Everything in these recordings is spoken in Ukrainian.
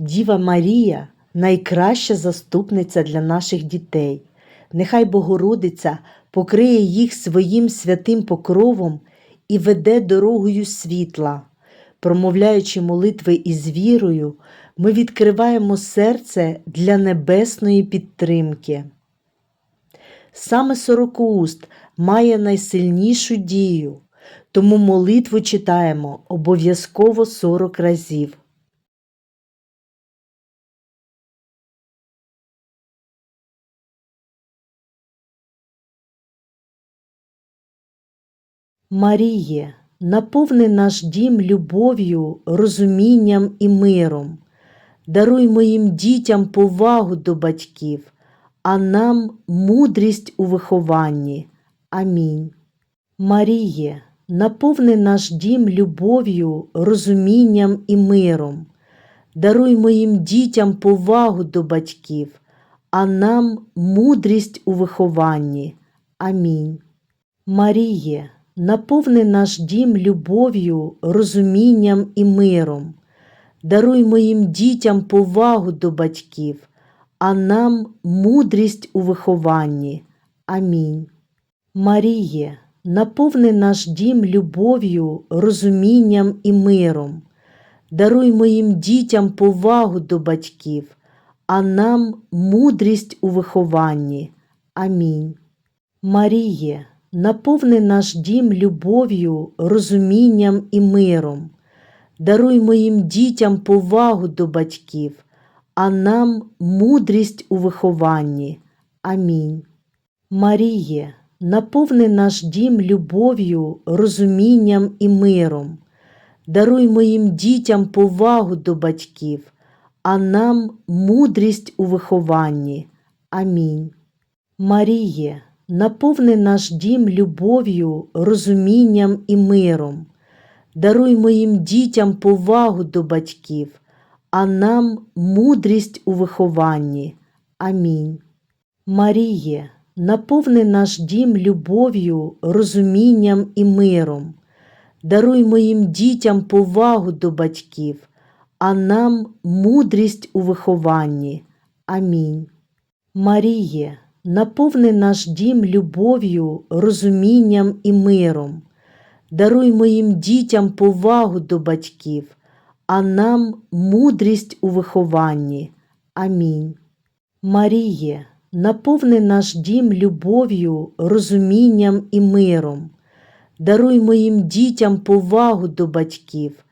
Діва Марія найкраща заступниця для наших дітей. Нехай Богородиця покриє їх своїм святим покровом і веде дорогою світла. Промовляючи молитви із вірою, ми відкриваємо серце для небесної підтримки. Саме сорокоуст має найсильнішу дію, тому молитву читаємо обов'язково 40 разів. Маріє, наповни наш дім любов'ю, розумінням і миром. Даруй моїм дітям повагу до батьків, а нам мудрість у вихованні. Амінь. Маріє, наповни наш дім любов'ю, розумінням і миром. Даруй моїм дітям повагу до батьків, а нам мудрість у вихованні. Амінь. Маріє, наповни наш дім любов'ю, розумінням і миром. Даруй моїм дітям повагу до батьків, а нам мудрість у вихованні. Амінь. Маріє, наповни наш дім любов'ю, розумінням і миром. Даруй моїм дітям повагу до батьків, а нам мудрість у вихованні. Амінь. Маріє, наповни наш дім любов'ю, розумінням і миром. Даруй моїм дітям повагу до батьків, а нам мудрість у вихованні. Амінь. Маріє, наповни наш дім любов'ю, розумінням і миром. Даруй моїм дітям повагу до батьків, а нам мудрість у вихованні. Амінь. Маріє, наповни наш дім любов'ю, розумінням і миром. Даруй моїм дітям повагу до батьків, а нам мудрість у вихованні. Амінь. Маріє, наповни наш дім любов'ю, розумінням і миром. Даруй моїм дітям повагу до батьків, а нам мудрість у вихованні. Амінь. Маріє, наповни наш дім любов'ю, розумінням і миром. Даруй моїм дітям повагу до батьків, а нам мудрість у вихованні. Амінь. Маріє, наповни наш дім любов'ю, розумінням і миром. Даруй моїм дітям повагу до батьків,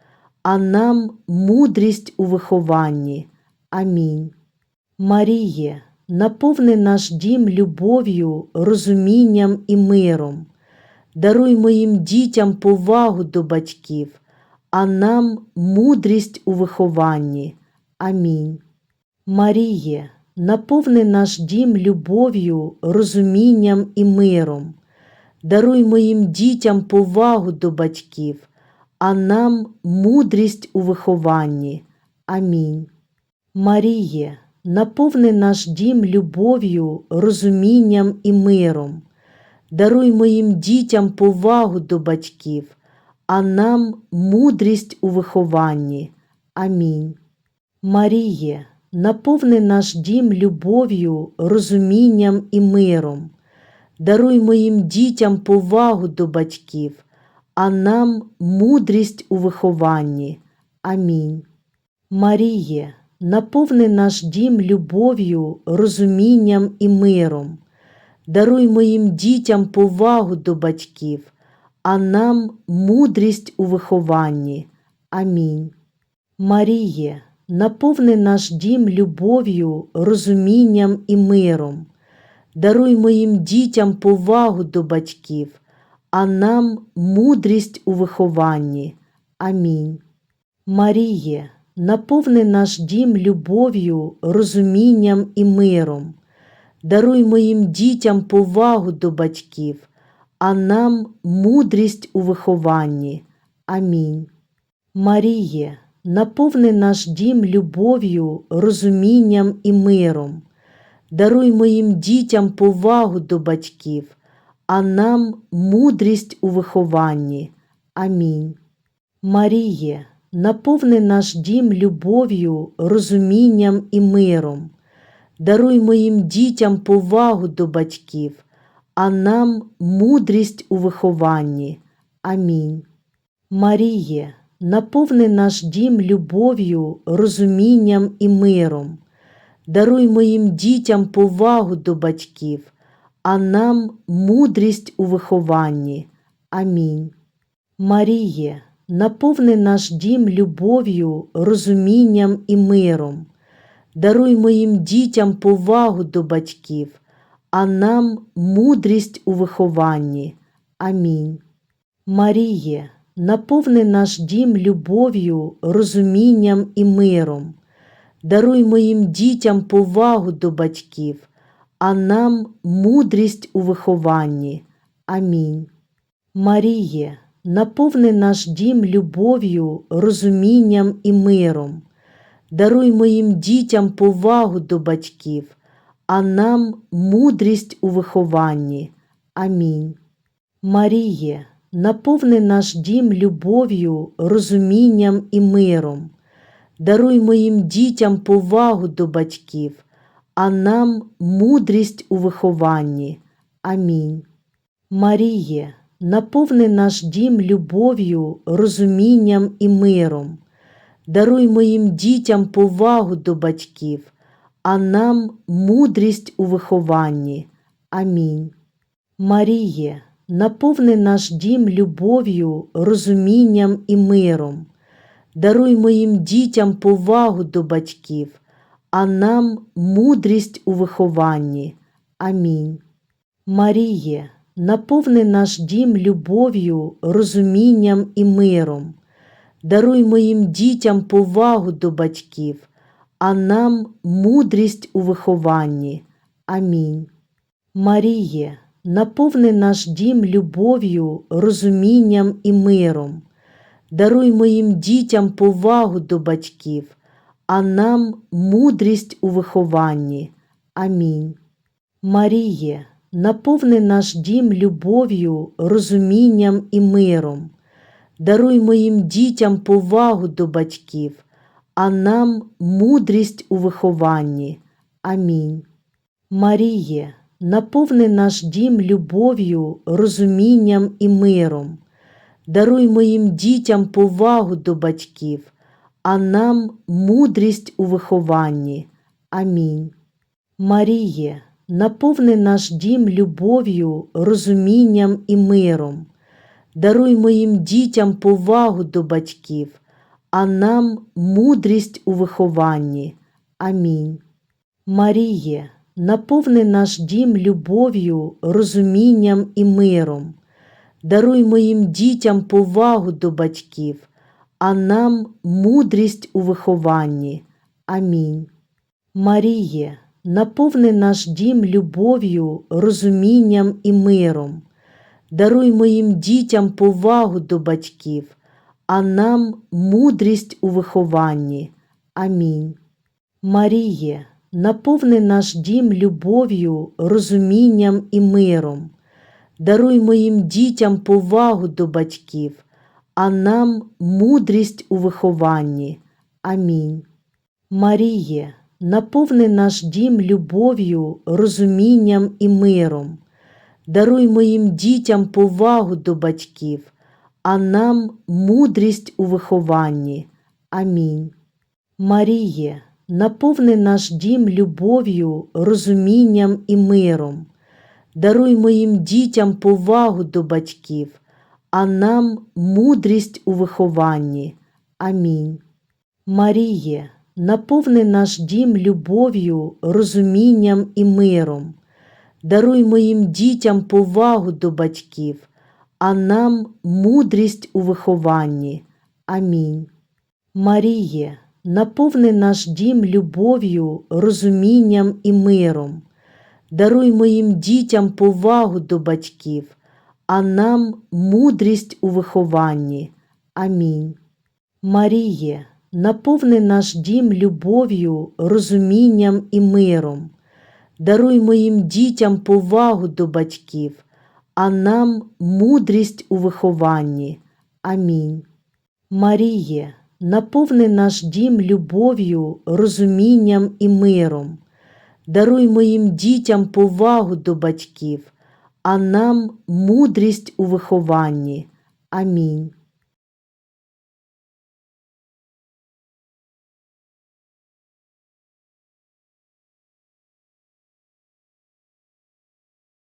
а нам мудрість у вихованні. Амінь. Маріє, наповни наш дім любов'ю, розумінням і миром. Даруй моїм дітям повагу до батьків, а нам мудрість у вихованні. Амінь. Маріє, наповни наш дім любов'ю, розумінням і миром. Даруй моїм дітям повагу до батьків, а нам мудрість у вихованні. Амінь. Маріє, наповни наш дім любов'ю, розумінням і миром. Даруй моїм дітям повагу до батьків, а нам мудрість у вихованні. Амінь. Маріє, наповни наш дім любов'ю, розумінням і миром. Даруй моїм дітям повагу до батьків, а нам мудрість у вихованні. Амінь. Маріє, наповни наш дім любов'ю, розумінням і миром. Даруй моїм дітям повагу до батьків, а нам мудрість у вихованні. Амінь. Маріє, наповни наш дім любов'ю, розумінням і миром. Даруй моїм дітям повагу до батьків, а нам мудрість у вихованні. Амінь. Маріє, наповни наш дім любов'ю, розумінням і миром. Даруй моїм дітям повагу до батьків, а нам мудрість у вихованні. Амінь. Маріє, наповни наш дім любов'ю, розумінням і миром. Даруй моїм дітям повагу до батьків, а нам мудрість у вихованні. Амінь. Маріє, наповни наш дім любов'ю, розумінням і миром. Даруй моїм дітям повагу до батьків, а нам мудрість у вихованні. Амінь. Маріє, наповни наш дім любов'ю, розумінням і миром. Даруй моїм дітям повагу до батьків, а нам мудрість у вихованні. Амінь. Маріє, наповни наш дім любов'ю, розумінням і миром. Даруй моїм дітям повагу до батьків, а нам мудрість у вихованні. Амінь. Маріє, наповни наш дім любов'ю, розумінням і миром. Даруй моїм дітям повагу до батьків, а нам мудрість у вихованні. Амінь. Маріє, наповни наш дім любов'ю, розумінням і миром. Даруй моїм дітям повагу до батьків, а нам мудрість у вихованні. Амінь. Маріє, наповни наш дім любов'ю, розумінням і миром. Даруй моїм дітям повагу до батьків, а нам мудрість у вихованні. Амінь. Маріє, наповни наш дім любов'ю, розумінням і миром. Даруй моїм дітям повагу до батьків, а нам мудрість у вихованні. Амінь. Маріє, наповни наш дім любов'ю, розумінням і миром. Даруй моїм дітям повагу до батьків, а нам мудрість у вихованні. Амінь. Маріє, наповни наш дім любов'ю, розумінням і миром. Даруй моїм дітям повагу до батьків, а нам мудрість у вихованні. Амінь. Маріє, наповни наш дім любов'ю, розумінням і миром. Даруй моїм дітям повагу до батьків, а нам мудрість у вихованні. Амінь. Маріє, наповни наш дім любов'ю, розумінням і миром. Даруй моїм дітям повагу до батьків, а нам мудрість у вихованні. Амінь. Маріє, наповни наш дім любов'ю, розумінням і миром. Даруй моїм дітям повагу до батьків, а нам мудрість у вихованні. Амінь. Маріє, наповни наш дім любов'ю, розумінням і миром. Даруй моїм дітям повагу до батьків, а нам мудрість у вихованні. Амінь. Маріє, наповни наш дім любов'ю, розумінням і миром. Даруй моїм дітям повагу до батьків, а нам мудрість у вихованні. Амінь. Маріє, наповни наш дім любов'ю, розумінням і миром. Даруй моїм дітям повагу до батьків, а нам мудрість у вихованні. Амінь. Маріє, наповни наш дім любов'ю, розумінням і миром. Даруй моїм дітям повагу до батьків, а нам мудрість у вихованні. Амінь. Маріє, наповни наш дім любов'ю, розумінням і миром. Даруй моїм дітям повагу до батьків, а нам мудрість у вихованні. Амінь. Маріє, наповни наш дім любов'ю, розумінням і миром. Даруй моїм дітям повагу до батьків, а нам мудрість у вихованні. Амінь. Маріє, наповни наш дім любов'ю, розумінням і миром. Даруй моїм дітям повагу до батьків, а нам мудрість у вихованні. Амінь. Маріє, наповни наш дім любов'ю, розумінням і миром. Даруй моїм дітям повагу до батьків, а нам мудрість у вихованні. Амінь. Маріє, наповни наш дім любов'ю, розумінням і миром. Даруй моїм дітям повагу до батьків, а нам мудрість у вихованні. Амінь. Маріє, Наповни наш дім любов'ю, розумінням і миром. Даруй моїм дітям повагу до батьків, а нам мудрість у вихованні. Амінь.